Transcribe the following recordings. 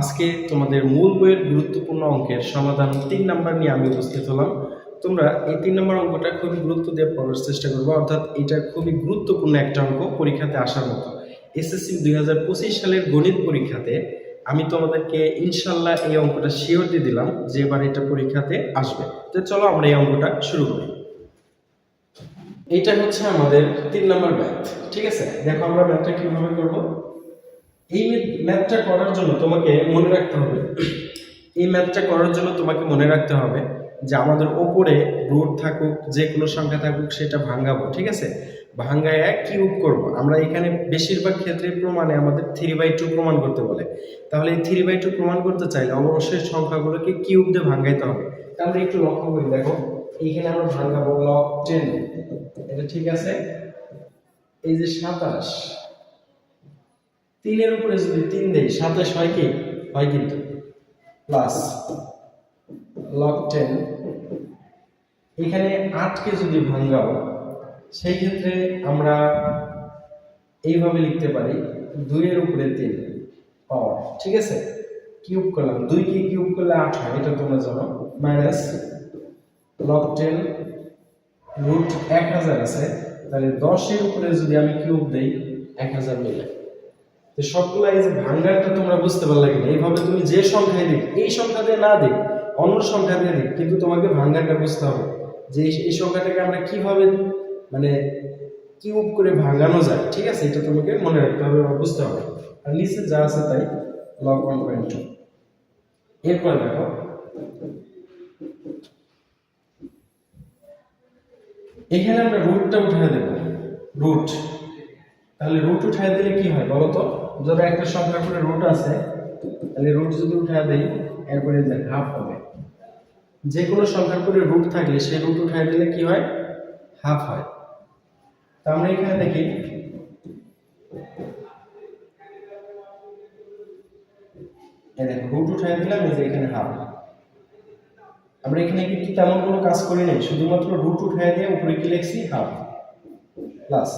আজকে তোমাদের মূল বইয়ের গুরুত্বপূর্ণ অঙ্কের সমাধান তিন নাম্বার নিয়ে আমি উপস্থিত হলাম। তোমরা এই তিন নম্বর অঙ্কটা খুবই গুরুত্ব দিয়ে পড়ার চেষ্টা করব, অর্থাৎ এটা খুবই গুরুত্বপূর্ণ একটা অঙ্ক পরীক্ষাতে আসার মতো। এসএসসি দুই হাজার পঁচিশ সালের গণিত পরীক্ষাতে আমি তোমাদেরকে ইনশাল্লাহ এই অঙ্কটা শিওর দিয়ে দিলাম যে এবার এটা পরীক্ষাতে আসবে। তো চলো আমরা এই অঙ্কটা শুরু করি। এইটা হচ্ছে আমাদের তিন নম্বর ম্যাথ ঠিক আছে? দেখো আমরা ম্যাথটা কীভাবে করব? এই ম্যাথটা করার জন্য তোমাকে মনে রাখতে হবে। এই ম্যাথটা করার জন্য তোমাকে মনে রাখতে হবে যে আমাদের ওপরে রুট থাকুক, যে কোনো সংখ্যা থাকুক, সেটা ভাঙ্গাবো, ঠিক আছে? ভাঙ্গায় কিউব করব। আমরা এখানে বেশিরভাগ ক্ষেত্রে প্রমাণে আমাদের থ্রি বাই টু প্রমাণ করতে বলে। তাহলে এই থ্রি বাই টু প্রমাণ করতে চাইলে অবশ্যই সংখ্যাগুলোকে কিউব দিয়ে ভাঙ্গাইতে হবে। তাহলে একটু লক্ষ্য করি, দেখো, এইখানে আমরা ভাঙ্গাবো লক টেন এটা ঠিক আছে? এই যে সাতাশ তিনের উপরে যদি তিন দেই, সাতাশ হয় কি? হয় কিন্তু। প্লাস লগ টেন এখানে আটকে যদি ভাঙ্গাও সেই ক্ষেত্রে আমরা এইভাবে লিখতে পারি, দুইয়ের উপরে তিন। পাওয়ার ঠিক আছে? কিউব করলাম। দুই কি কিউব করলে আট হয়? এটা তোমরা জানো। মাইনাস লগ টেন রুট এক হাজার আছে। তাহলে দশের উপরে যদি আমি কিউব দেই, এক হাজার মিলে। তো সবগুলা এই যে ভাঙ্গারটা তোমরা বুঝতে পারলে কিনা, এইভাবে তুমি যে সংখ্যায় দিক, এই সংখ্যা দিয়ে না দিক, অন্য সংখ্যা দিয়ে দিক, কিন্তু তোমাকে ভাঙ্গারটা বুঝতে হবে যে এই- সংখ্যাটাকে আমরা কীভাবে মানে কিউব করে ভাঙানো যায়, ঠিক আছে? এটা তোমাকে মনে রাখতে হবে বা বুঝতে হবে। আর নিচে যা আছে তাই লগ ওয়ান পয়েন্ট টু এরপর দেখো, এখানে আমরা রুটটা উঠায় দেব। রুট তাহলে রুট উঠায় দিলে কি হয় বলো তো ধরো একটা সংখ্যার করে রুট আছে, তাহলে রুট যদি উঠায় দেই, এরপরে যে হাফ হবে। যে কোনো সংখ্যার করে রুট থাকলে, সেই রুট উঠায় দিলে কি হয়? হাফ হয়। তা আমরা এখানে দেখি রুট উঠায় দিলাম, এই যে এখানে হাফ আমরা এখানে কিন্তু তেমন কোনো কাজ করি নাই, শুধুমাত্র রুট উঠায় দিয়ে উপরে কি লিখছি? হাফ প্লাস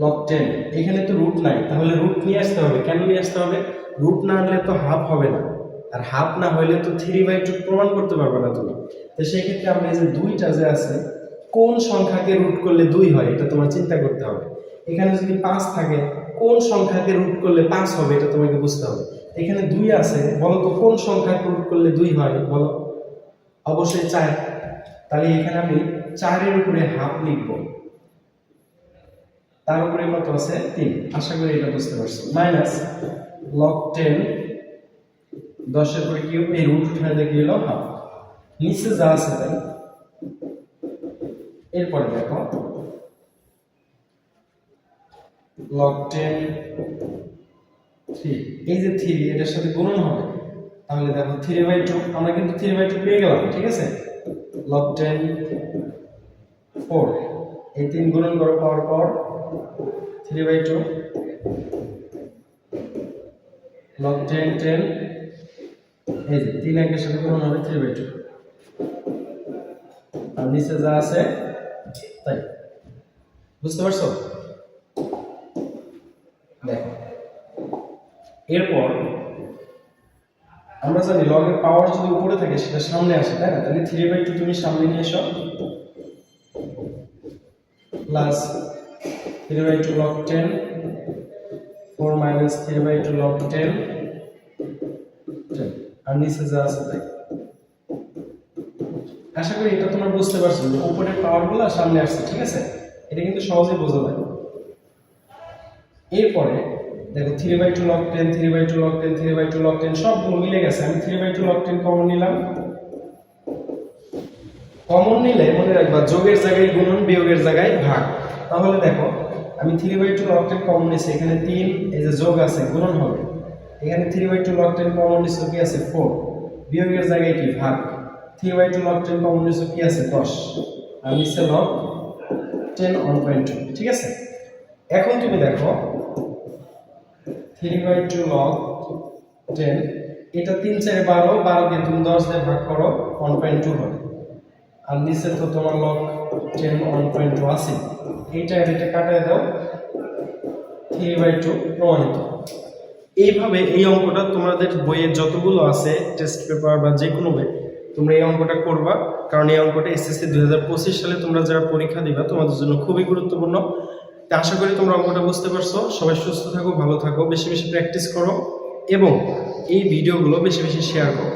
লগ টেন এখানে তো রুট নাই, তাহলে রুট নিয়ে আসতে হবে। কেন নিয়ে আসতে হবে? রুট না আনলে তো হাফ হবে না। আর হাফ না হইলে তো থ্রি বাই টু প্রমাণ করতে পারবে না তুমি। তো সেই ক্ষেত্রে আমরা এই যে দুইটা যে আছে, কোন সংখ্যাকে রুট করলে দুই হয়, এটা তোমার চিন্তা করতে হবে। এখানে যদি পাঁচ থাকে, কোন সংখ্যাকে রুট করলে পাঁচ হবে, এটা তোমাকে বুঝতে হবে। এখানে দুই আছে, বলো তো কোন সংখ্যাকে রুট করলে দুই হয়, বলো। অবশ্যই চার। তাহলে এখানে আমি চারের উপরে হাফ লিখব। তার উপরে কত আছে? তিন। আশা করি এটা বুঝতে পারছ। মাইনাস লগ টেন দশের পরে কি এই রুট উঠায় কি হলো হাফ নিচে যা আছে তাই। এরপরে দেখো। লগ টেন থ্রি এই যে থ্রি এটার সাথে গুণন হবে। তাহলে দেখো থ্রি বাই টু আমরা কিন্তু থ্রি বাই টু পেয়ে গেলাম, ঠিক আছে? লগ টেন ফোর এই তিন গুণন করো পাওয়ার পর three by two log ten ten এই যে তিন একের সাথে গুণন হবে থ্রি বাই টু আর নিচে যা আছে, তাই। বুঝতে পারছ? দেখো। এরপর আমরা জানি লগের পাওয়ার যদি উপরে থাকে, সেটা সামনে আসে, তাই না? তাহলে থ্রি বাই টু তুমি সামনে নিয়ে এসো। Plus three by two log ten four minus three by two log ten আর নিচে যা আছে তাই। আশা করি এটা তোমরা বুঝতে পারছ যে উপরের পাওয়ারগুলো সামনে আসছে, ঠিক আছে? এটা কিন্তু সহজেই বোঝা যায়। এরপরে দেখো three by two log ten three by two log ten three by two log ten সবগুলো মিলে গেছে। আমি three by two log ten common নিলাম। কমন নিলে মনে রাখবা যোগের জায়গায় গুণন বিয়োগের জায়গায় ভাগ। তাহলে দেখো আমি three by two log ten common নিছি, এখানে তিন, এই যে যোগ আছে, গুণন হবে। এখানে three by two log ten common নিছো কি আছে? ফোর বিয়োগের জায়গায় কি? ভাগ। Three by two log ten common নিছো কি আছে? দশ। আর নিচে log ten one point two ঠিক আছে? এখন তুমি দেখো three by two log ten এটা তিন চারে বারো বারোকে তুমি দশ দিয়ে ভাগ করো ওয়ান পয়েন্ট টু হবে। আর নিচে তো তোমার log ten one point two আছে। এইটা এটা কাটায় দাও। থ্রি বাই টু প্রমাণিত। এইভাবে এই অঙ্কটা তোমাদের বইয়ে যতগুলো আছে টেস্ট পেপার বা যে কোনো বই, তোমরা এই অঙ্কটা করবা। কারণ এই অঙ্কটা এসএসসি দুই হাজার পঁচিশ সালে তোমরা যারা পরীক্ষা দিবা, তোমাদের জন্য খুবই গুরুত্বপূর্ণ। তা আশা করি তোমরা অঙ্কটা বুঝতে পারছ। সবাই সুস্থ থাকো, ভালো থাকো, বেশি বেশি প্র্যাকটিস করো। এবং এই ভিডিওগুলো বেশি বেশি শেয়ার করো।